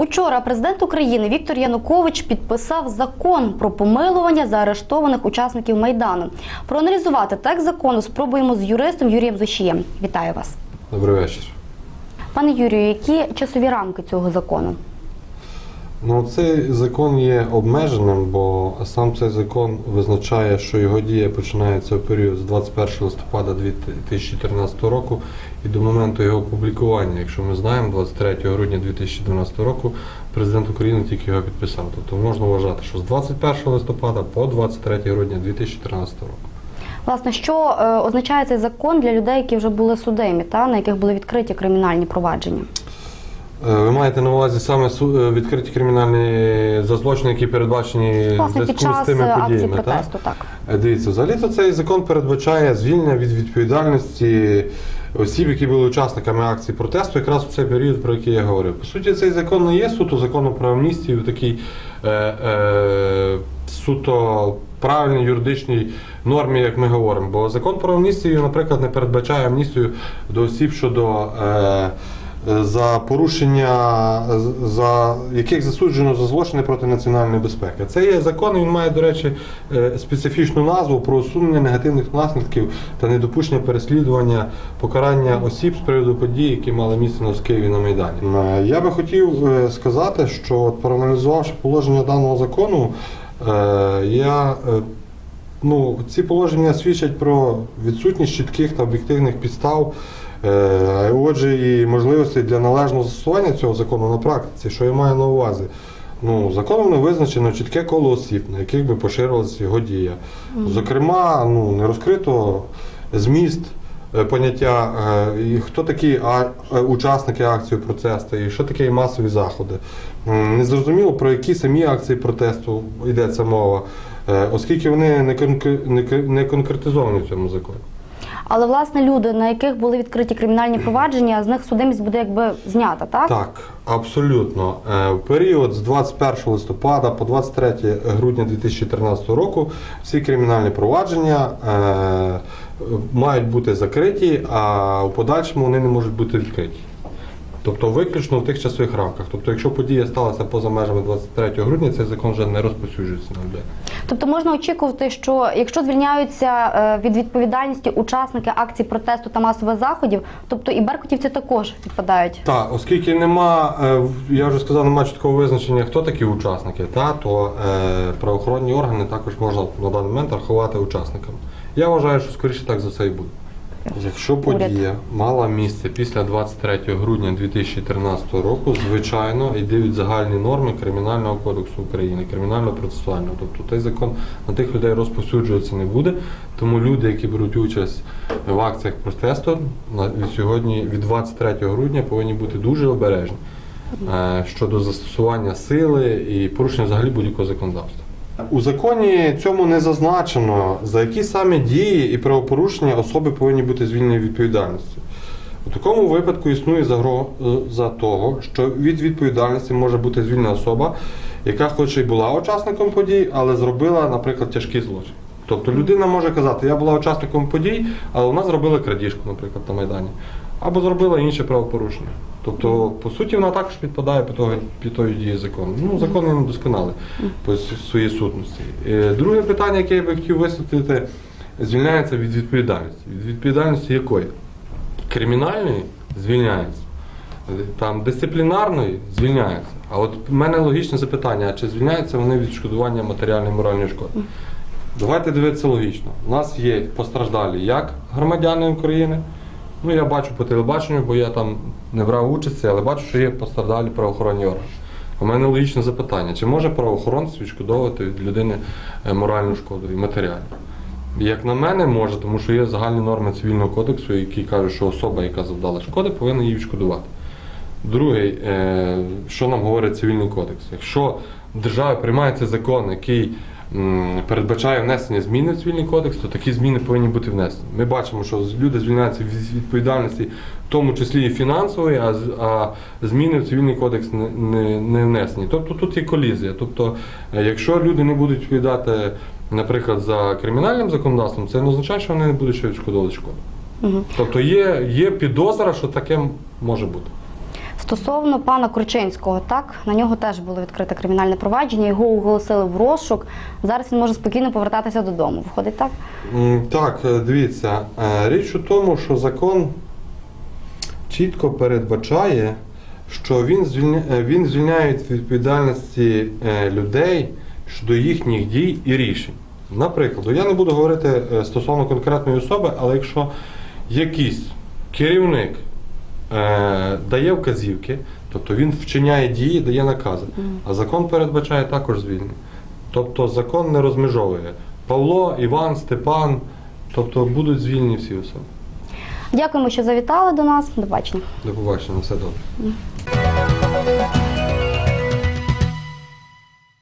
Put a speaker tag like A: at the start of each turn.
A: Учора президент України Віктор Янукович підписав закон про помилування заарештованих учасників майдану. Проаналізувати текст закону спробуємо з юристом Юрієм Зошієм. Вітаю вас,
B: Добрий вечір.
A: пане Юрію. Які часові рамки цього закону?
B: Ну, цей закон є обмеженим, бо сам цей закон визначає, що його дія починається в період з 21 листопада 2014 року і до моменту його опублікування. Якщо ми знаємо, 23 грудня 2012 року президент України тільки його підписав. Тобто можна вважати, що з 21 листопада по 23 грудня 2014 року.
A: Власне, що е, означає цей закон для людей, які вже були судимі, та на яких були відкриті кримінальні провадження?
B: Е, Ви маєте на увазі саме е, відкриті кримінальні за злочини, які передбачені
A: Власне, під
B: з тими
A: е, акції
B: подіями, так?
A: протесту, так.
B: Е, Дивіться, взагалі-то цей закон передбачає звільнення від відповідальності осіб, які були учасниками акції протесту, якраз в цей період, про який я говорив. По суті, цей закон не є суто законом про амністію, такий е, е, суто правильній юридичній нормі, як ми говоримо. Бо закон про амністію, наприклад, не передбачає амністію до осіб щодо. Е, за порушення, за яких засуджено за злочини проти національної безпеки. Це є закон, він має, до речі, е, специфічну назву про усунення негативних наслідків та недопущення переслідування покарання осіб з приводу подій, які мали місце на Києві на Майдані. Е, Я би хотів е, сказати, що проаналізувавши положення даного закону, е, я е, Ну, ці положення свідчать про відсутність чітких та об'єктивних підстав, е, отже, і можливостей для належного застосування цього закону на практиці, що я маю на увазі. Ну, законом не визначено чітке коло осіб, на яких би поширилася його дія. Зокрема, ну, не розкрито зміст е, поняття, е, і хто такі е, учасники акції протесту, і що таке масові заходи. Незрозуміло, про які самі акції протесту йдеться мова, е, оскільки вони не конкретизовані в цьому законі.
A: Але власне люди, на яких були відкриті кримінальні провадження, з них судимість буде якби знята, так?
B: Так, абсолютно. Е, В період з 21 листопада по 23 грудня 2013 року всі кримінальні провадження е, мають бути закриті, а в подальшому вони не можуть бути відкриті. Тобто виключно в тих часових рамках. Тобто, якщо подія сталася поза межами 23 грудня, цей закон вже не розповсюджується на людей.
A: Тобто можна очікувати, що якщо звільняються е, від відповідальності учасники акцій протесту та масових заходів, тобто і беркутівці також підпадають.
B: Так, оскільки нема, е, я вже сказав, немає чіткого визначення, хто такі учасники, та, то е, правоохоронні органи також можна на даний момент рахувати учасниками. Я вважаю, що скоріше так за це і буде. Якщо подія мала місце після 23 грудня 2013 року, звичайно, від загальні норми Кримінального кодексу України, кримінального процесуального. Тобто цей закон на тих людей розповсюджуватися не буде. Тому люди, які беруть участь в акціях протесту, від сьогодні, від 23 грудня, повинні бути дуже обережні е, щодо застосування сили і порушення взагалі будь-якого законодавства. У законі цьому не зазначено, за які саме дії і правопорушення особи повинні бути звільнені від відповідальності. У такому випадку існує загроза того, що від відповідальності може бути звільнена особа, яка хоч і була учасником подій, але зробила, наприклад, тяжкий злочин. Тобто людина може казати, я була учасником подій, але вона зробила крадіжку, наприклад, на Майдані, або зробила інше правопорушення. Тобто, по суті, вона також підпадає під, того, під тої дії закону. Ну, закон є недосконалий по своїй сутності. Е, Друге питання, яке я би хотів висвітлити, звільняється від відповідальності. Від відповідальності якої? Кримінальної звільняється. Там дисциплінарної звільняється. А от в мене логічне запитання: чи звільняються вони від відшкодування матеріальної моральної шкоди? Давайте дивитися логічно. У нас є постраждалі як громадяни України. Ну, я бачу по телебаченню, бо я там не брав участі, але бачу, що є постраждалі правоохоронні органи. У мене логічне запитання: чи може правоохоронець відшкодовувати від людини е, моральну шкоду і матеріальну? Як на мене, може, тому що є загальні норми цивільного кодексу, які кажуть, що особа, яка завдала шкоди, повинна її відшкодувати. Другий, е, що нам говорить цивільний кодекс? Якщо в державі приймається закон, який передбачає внесення зміни в цивільний кодекс, то такі зміни повинні бути внесені. Ми бачимо, що люди звільняються від відповідальності, в тому числі і фінансової, а, а зміни в цивільний кодекс не, не, не внесені. Тобто тут є колізія. Тобто, е, якщо люди не будуть відповідати, наприклад, за кримінальним законодавством, це не означає, що вони не будуть ще відшкодовувати шкоду.
A: Мгм.
B: Тобто є, є підозра, що таке може бути.
A: Стосовно пана Кручинського, так на нього теж було відкрите кримінальне провадження. Його оголосили в розшук. Зараз він може спокійно повертатися додому. Виходить так?
B: Так, е, дивіться, е, річ у тому, що закон чітко передбачає, що він звільняє, він звільняє від відповідальності е, людей щодо їхніх дій і рішень. Наприклад, я не буду говорити е, стосовно конкретної особи, але якщо якийсь керівник е, дає вказівки, тобто він вчиняє дії, дає накази, а закон передбачає також звільнення. Тобто закон не розмежовує. Павло, Іван, Степан, тобто будуть звільнені всі особи.
A: Дякуємо, що завітали до нас. До бачення.
B: До побачення, все добре.